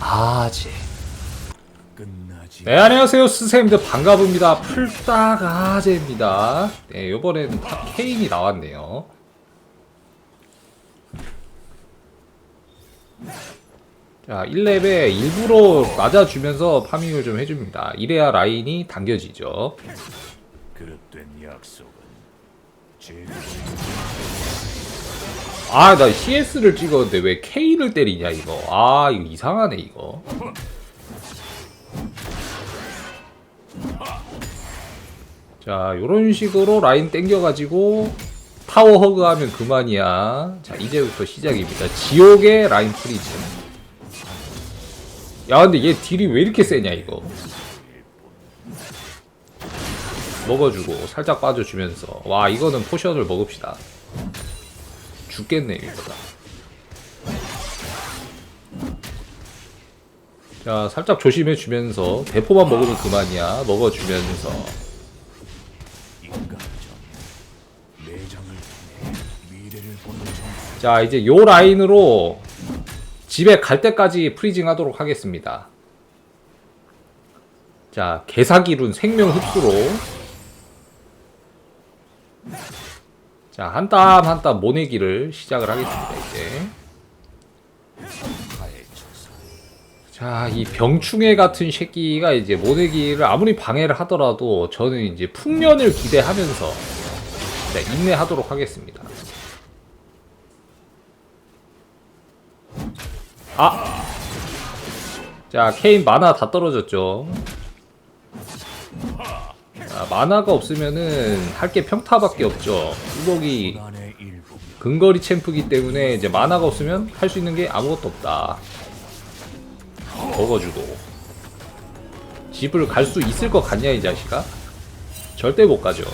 아재 끝나지. 네 안녕하세요. 스쌤들 반갑습니다. 풀딱 아재입니다. 네 요번에는 탑 케인이 나왔네요. 자 1렙에 일부러 맞아주면서 파밍을 좀 해줍니다. 이래야 라인이 당겨지죠 아 나 CS를 찍었는데 왜 K를 때리냐 이거. 아 이거 이상하네 이거. 자 요런 식으로 라인 땡겨가지고 타워 허그하면 그만이야. 자 이제부터 시작입니다. 지옥의 라인 프리즈. 야 근데 얘 딜이 왜 이렇게 세냐 이거. 먹어주고 살짝 빠져주면서. 와 이거는 포션을 먹읍시다 죽겠네 이거다. 자 살짝 조심해 주면서 대포만 먹으면 그만이야. 보는 정자 이제 요 라인으로 집에 갈 때까지 프리징 하도록 하겠습니다. 자 개사기룬 생명 흡수로 자 한 땀 한 땀 모내기를 시작을 하겠습니다 이제. 자, 이 병충해 같은 새끼가 이제 모내기를 아무리 방해를 하더라도 저는 이제 풍년을 기대하면서 자, 인내하도록 하겠습니다. 아! 자, 케인 마나 다 떨어졌죠. 자, 마나가 없으면은 할 게 평타밖에 없죠. 뚜벅이 근거리 챔프기 때문에 이제 만화가 없으면 할 수 있는 게 아무것도 없다. 먹어주고 집을 갈 수 있을 것 같냐 이 자식아? 절대 못 가죠.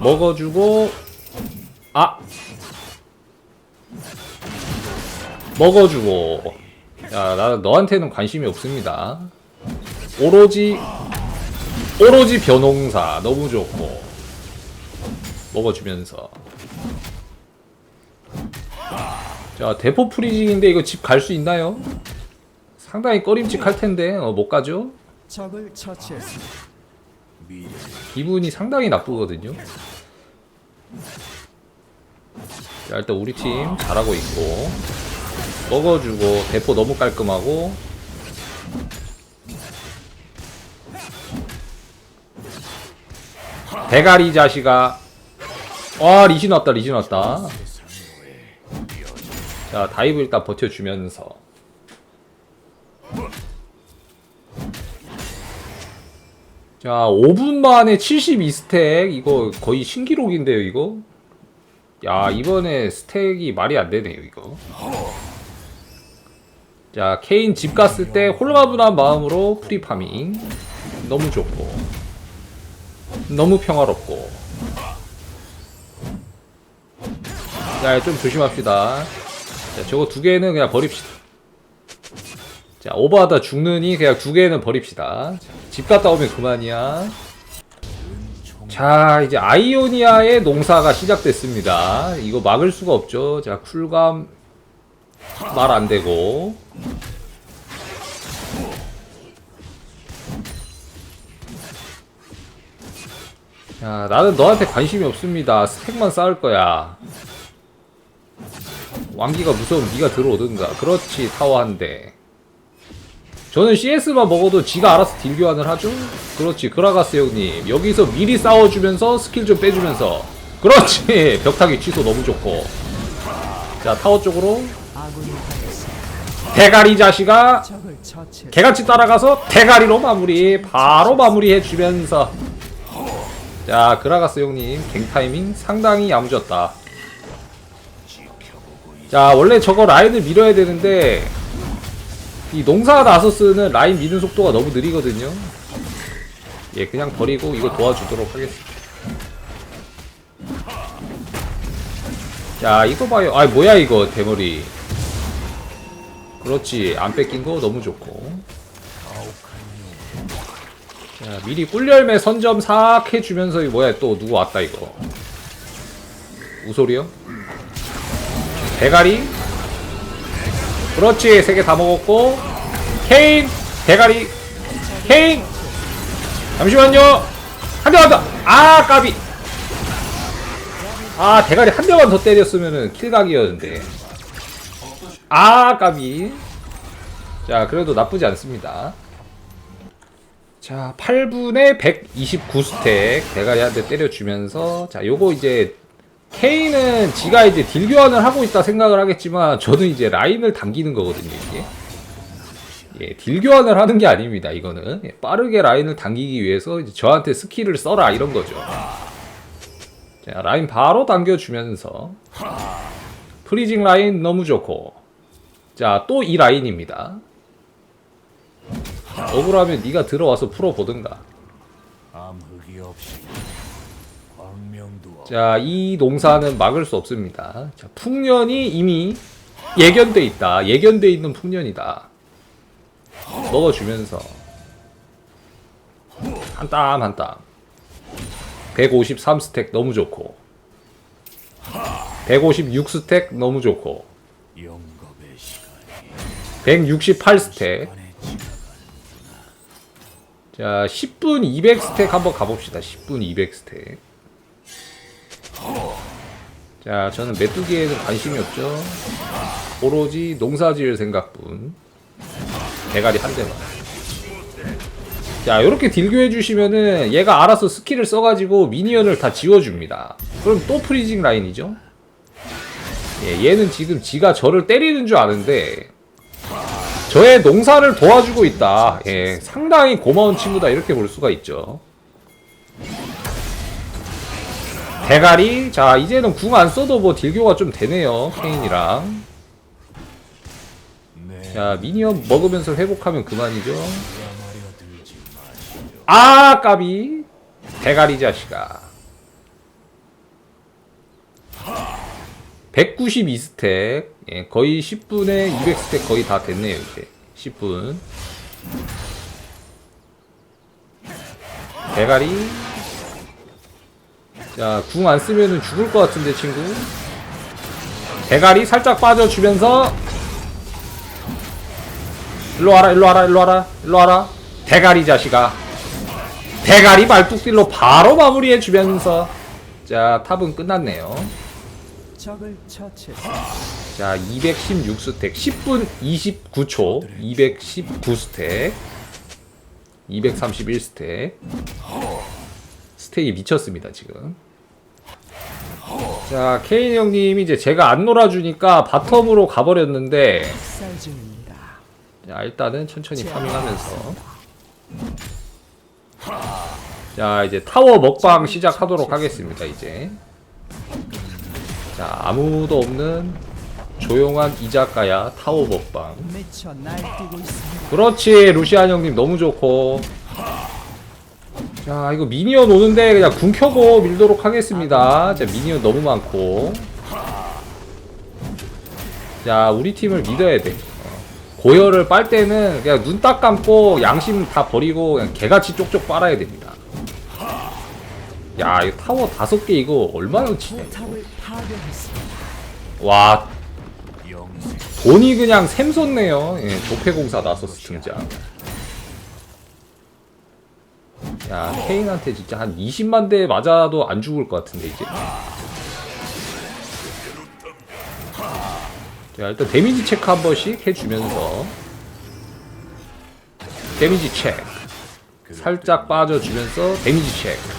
먹어주고 아 먹어주고 야 나 너한테는 관심이 없습니다. 오로지 오로지 변홍사 너무 좋고 먹어주면서 자 대포 프리징인데 이거 집 갈 수 있나요? 상당히 꺼림칙할 텐데 어, 못 가죠? 기분이 상당히 나쁘거든요. 자 일단 우리 팀 잘하고 있고 먹어주고 대포 너무 깔끔하고. 대가리 자식아. 와 리신 왔다 리신 왔다. 자 다이브 일단 버텨주면서. 자 5분 만에 72스택. 이거 거의 신기록인데요 이거? 야 이번에 스택이 말이 안 되네요 이거 자 케인 집 갔을 때 홀가분한 마음으로 프리파밍. 너무 좋고. 너무 평화롭고. 자좀 조심합시다. 자 저거 두 개는 그냥 버립시다. 자 오버하다 죽느니 그냥 두 개는 버립시다. 자, 집 갔다 오면 그만이야. 자 이제 아이오니아의 농사가 시작됐습니다. 이거 막을 수가 없죠. 자 쿨감 말 안되고 야 나는 너한테 관심이 없습니다. 스택만 쌓을 거야. 왕기가 무서우면 네가 들어오든가. 그렇지 타워 한 대. 저는 CS만 먹어도 지가 알아서 딜 교환을 하죠? 그렇지 그라가스 형님. 여기서 미리 싸워주면서 스킬 좀 빼주면서. 그렇지 벽타기 취소 너무 좋고. 자 타워 쪽으로. 대가리 자식아. 개같이 따라가서 대가리로 마무리. 바로 마무리해 주면서 자 그라가스 형님 갱 타이밍 상당히 야무졌다. 자 원래 저거 라인을 밀어야 되는데 이 농사 나서스는 라인 미는 속도가 너무 느리거든요. 예 그냥 버리고 이거 도와주도록 하겠습니다. 자 이거 봐요. 아 뭐야 이거 대머리. 그렇지 안 뺏긴 거 너무 좋고 자 미리 꿀열매 선점 싹 해주면서 이 뭐야 또 누구 왔다 이거. 우소리요? 대가리? 그렇지 세 개 다 먹었고. 케인 대가리 케인! 잠시만요. 한 대만 더아 까비. 아 대가리 한 대만 더 때렸으면은 킬각이었는데. 아 까비. 자 그래도 나쁘지 않습니다 자 8분에 129스택 대가리 한대 때려주면서 자 요거 이제 K는 지가 이제 딜 교환을 하고 있다 생각을 하겠지만 저는 이제 라인을 당기는 거거든요 이게. 예, 딜 교환을 하는 게 아닙니다 이거는. 예, 빠르게 라인을 당기기 위해서 이제 저한테 스킬을 써라 이런 거죠. 자 라인 바로 당겨주면서 프리징 라인 너무 좋고. 자 또 이 라인입니다. 자, 억울하면 네가 들어와서 풀어보든가 자, 이 농사는 막을 수 없습니다. 자, 풍년이 이미 예견돼 있다. 예견돼 있는 풍년이다. 먹어주면서 한 땀 한 땀. 153 스택 너무 좋고 156 스택 너무 좋고 영겁의 시간이 168 스택 안에 지나가 자 10분 200스택 한번 가봅시다. 10분 200스택. 자 저는 메뚜기에는 관심이 없죠. 오로지 농사 지을 생각뿐. 대가리 한 대만. 자 요렇게 딜교해 주시면은 얘가 알아서 스킬을 써가지고 미니언을 다 지워줍니다. 그럼 또 프리징 라인이죠? 예, 얘는 지금 지가 저를 때리는 줄 아는데 저의 농사를 도와주고 있다. 예, 상당히 고마운 친구다. 이렇게 볼 수가 있죠. 대가리. 자, 이제는 궁 안 써도 뭐 딜교가 좀 되네요. 케인이랑. 내 자, 미니언 먹으면서 회복하면 그만이죠. 아, 까비. 대가리 자식아. 192스택. 예, 거의 10분에 200스택 거의 다 됐네요, 이제. 10분. 대가리. 자, 궁 안 쓰면은 죽을 것 같은데, 친구. 대가리 살짝 빠져주면서. 일로 와라, 일로 와라, 일로 와라, 일로 와라. 대가리 자식아. 대가리 말뚝딜로 바로 마무리해주면서. 자, 탑은 끝났네요. 적을 처치했습니다. 자, 216스택. 10분 29초. 219스택. 231스택. 스택이 미쳤습니다, 지금. 자, 케인 형님이 이제 제가 안 놀아주니까 바텀으로 가버렸는데. 자, 일단은 천천히 파밍하면서. 자, 이제 타워 먹방 시작하도록 하겠습니다, 이제. 자, 아무도 없는 조용한 이자카야 타워 먹방. 그렇지, 루시안 형님 너무 좋고. 자, 이거 미니언 오는데 그냥 궁 켜고 밀도록 하겠습니다. 자, 미니언 너무 많고. 자, 우리 팀을 믿어야 돼. 어. 고열을 빨 때는 그냥 눈 딱 감고 양심 다 버리고 그냥 개같이 쪽쪽 빨아야 됩니다. 야, 이거 타워 다섯 개 이거 얼마나 치냐. 와, 돈이 그냥 샘솟네요. 예, 조폐공사 나서스 등장. 야, 케인한테 진짜 한 20만 대 맞아도 안 죽을 것 같은데, 이제. 자, 일단 데미지 체크 한 번씩 해주면서. 데미지 체크. 살짝 빠져주면서 데미지 체크.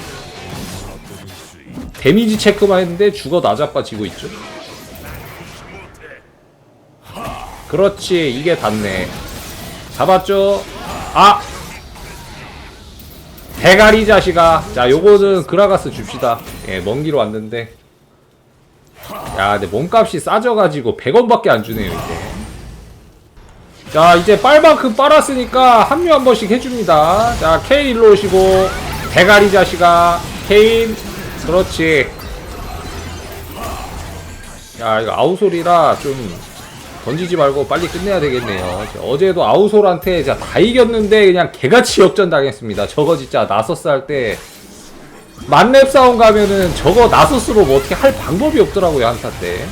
데미지 체크만 했는데 죽어 나자빠지고 있죠. 그렇지 이게 닿네. 잡았죠? 아! 대가리 자식아. 자 요거는 그라가스 줍시다. 예먼 길 왔는데. 야 근데 몸값이 싸져가지고 100원밖에 안 주네요 이제 자 이제 빨만큼 빨았으니까 합류 한 번씩 해줍니다. 자 케인 일로 오시고. 대가리 자식아 케인 그렇지 야 이거 아우솔이라 좀 던지지 말고 빨리 끝내야 되겠네요. 어제도 아우솔한테 진짜 다 이겼는데 그냥 개같이 역전 당했습니다. 저거 진짜 나서스 할 때 만렙 싸움 가면은 저거 나서스로 뭐 어떻게 할 방법이 없더라고요 한타 때.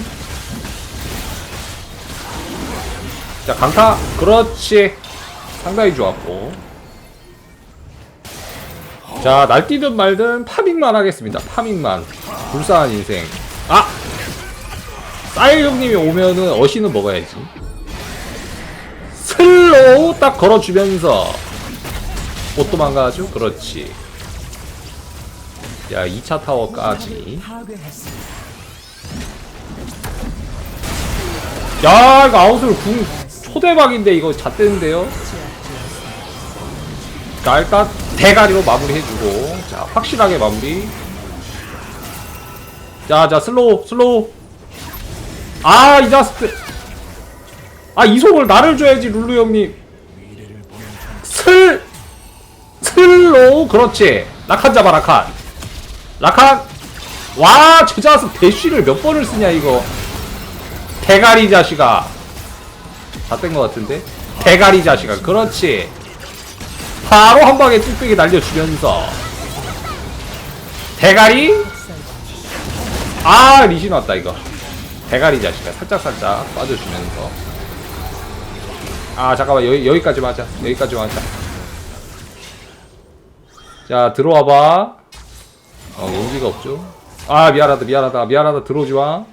자 강타 그렇지 상당히 좋았고 자 날뛰든 말든 파밍만 하겠습니다. 파밍만. 불쌍한 인생. 아! 사일 형님이 오면은 어시는 먹어야지. 슬로우 딱 걸어주면서 못 도망가죠? 그렇지. 야 2차 타워까지. 야 이거 아웃을 궁 초대박인데 이거 잣대는데요? 자 일단 대가리로 마무리해주고 자 확실하게 마무리. 자자 슬로우 슬로우. 아 이 자스트. 아 이속을 나를 줘야지 룰루 형님. 슬 슬로우. 그렇지. 라칸 잡아 라칸. 라칸. 와 저 자스 대쉬를 몇 번을 쓰냐 이거. 대가리 자식아. 다뗀것 같은데? 대가리 자식아. 그렇지 바로 한 방에 뚝배기 날려주면서 대가리? 아 리신 왔다 이거. 대가리 자식아 살짝살짝 빠져주면서. 아 잠깐만 여기, 여기까지만 하자. 여기까지만 하자. 자 들어와봐. 어 용기가 없죠? 아 미안하다 미안하다 미안하다. 들어오지마.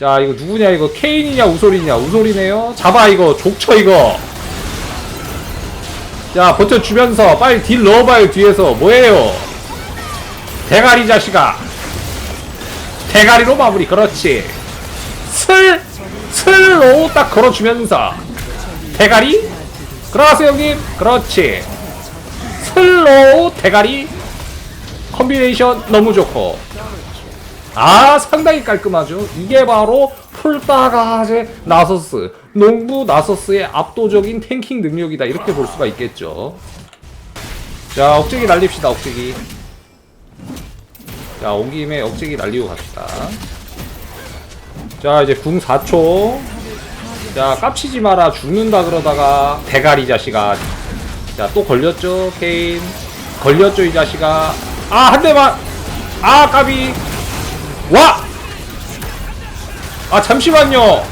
자 이거 누구냐 이거? 케인이냐 우솔이냐? 우솔이네요? 잡아 이거. 족쳐 이거 자 버텨주면서 빨리 딜 넣어봐요 뒤에서. 뭐예요? 대가리 자식아. 대가리로 마무리 그렇지. 슬 슬로 딱 걸어주면서. 대가리? 들어가세요 형님? 그렇지. 슬로우 대가리. 컨비네이션 너무 좋고 아 상당히 깔끔하죠. 이게 바로 풀바가제 나서스 농부 나서스의 압도적인 탱킹 능력이다. 이렇게 볼 수가 있겠죠. 자 억제기 날립시다 억제기. 자온 김에 억제기 날리고 갑시다. 자 이제 궁 4초. 자 깝치지 마라. 죽는다 그러다가 대가리 자식아. 자또 걸렸죠 케인? 걸렸죠 이 자식아. 아 한 대만. 아 까비 와! 아 잠시만요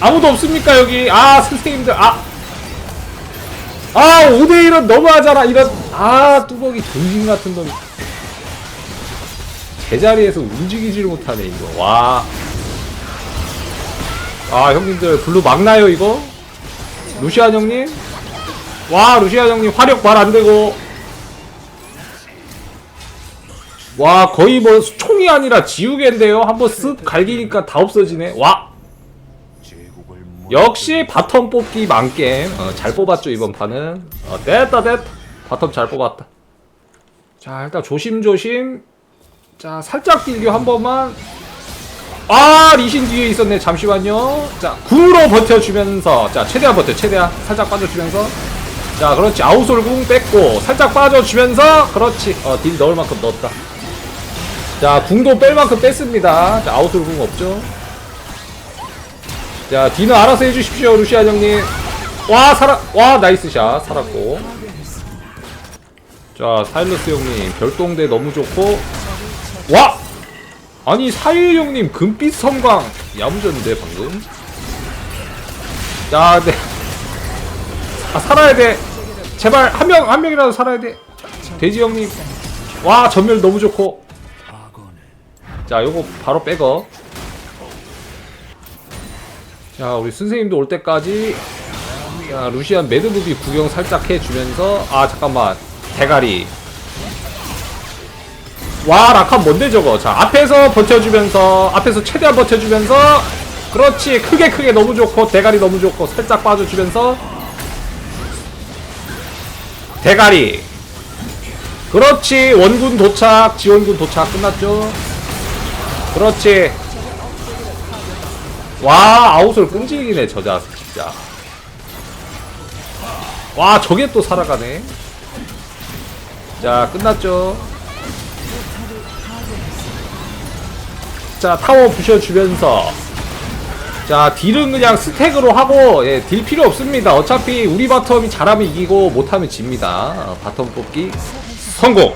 아무도 없습니까 여기 아 선생님들 아 아, 5대1은 너무하잖아, 이런. 아, 뚜벅이 동진 같은 놈이. 제자리에서 움직이지를 못하네, 이거. 와. 아, 형님들, 블루 막나요, 이거? 루시안 형님? 와, 루시안 형님, 화력 말 안 되고. 와 거의 뭐 총이 아니라 지우개인데요. 한번 쓱 갈기니까 다 없어지네. 와! 역시 바텀 뽑기 만겜. 어, 잘 뽑았죠 이번 판은. 어, 됐다 됐다. 바텀 잘 뽑았다. 자 일단 조심조심. 자 살짝 딜교 한 번만. 아 리신 뒤에 있었네 잠시만요. 자 궁으로 버텨주면서. 자 최대한 버텨 최대한. 살짝 빠져주면서. 자 그렇지. 아우솔궁 뺐고 살짝 빠져주면서. 그렇지. 어 딜 넣을 만큼 넣었다 자 궁도 뺄 만큼 뺐습니다. 자 아우솔궁 없죠? 자 뒤는 알아서 해주십시오 루시안 형님. 와 살아 와 나이스 샷. 살았고. 자 사일러스 형님 별동대 너무 좋고. 와! 아니 사일 형님 금빛 섬광. 야무졌는데 방금? 자 네. 아 살아야 돼. 제발 한 명 한 명이라도 살아야 돼. 돼지 형님. 와 전멸 너무 좋고 자 요거 바로 빼거 자 우리 선생님도 올 때까지 자 루시안 매드무비 구경 살짝 해주면서 아 잠깐만. 대가리. 와 라칸 뭔데 저거? 자 앞에서 버텨주면서 앞에서 최대한 버텨주면서 그렇지. 크게 크게 너무 좋고 대가리 너무 좋고 살짝 빠져주면서. 대가리. 그렇지. 원군 도착 지원군 도착 끝났죠 그렇지. 와 아웃을 끈질기네 저자 진짜. 와 저게 또 살아가네. 자 끝났죠. 자 타워 부셔주면서. 자 딜은 그냥 스택으로 하고 예, 딜 필요 없습니다. 어차피 우리 바텀이 잘하면 이기고 못하면 집니다. 어, 바텀 뽑기 성공